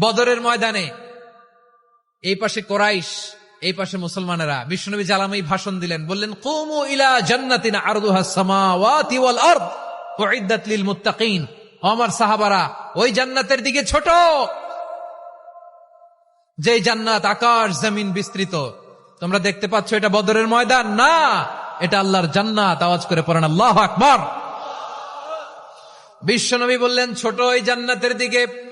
বদরের ময়দানে। এই পাশে কোরাইশ, এই পাশে মুসলমানেরা। বিশ্বনবী জালামাই ভাষণ দিলেন, বললেন, কুমু ইলা জান্নাতিন আমার সাহাবারা, ওই জান্নাতের দিকে ছোট। যে জান্নাত আকাশ, জমিন বিস্তৃত। তোমরা দেখতে পাচ্ছ, এটা বদরের ময়দান। না, এটা আল্লাহর জান্নাত। আওয়াজ করে পড়েন, আল্লাহ আকবর। বিশ্বনবী বললেন, ছোট ওই জান্নাতের দিকে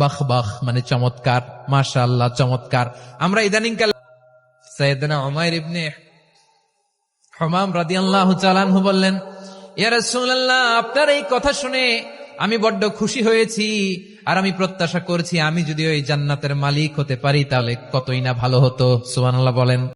বাহ বাহ মানে চমৎকার, মাশাআল্লাহ, চমৎকার। আমরা ইদানিং কাল সৈয়দনা উমায়ের ইবনে হমাম রাদিয়াল্লাহু চালানহু বললেন আপনার এই কথা শুনে আমি বড্ড খুশি হয়েছি, আর আমি প্রত্যাশা করছি আমি যদি ওই জান্নাতের মালিক হতে পারি, তাহলে কতই না ভালো হতো। সুবহানাল্লাহ বলেন।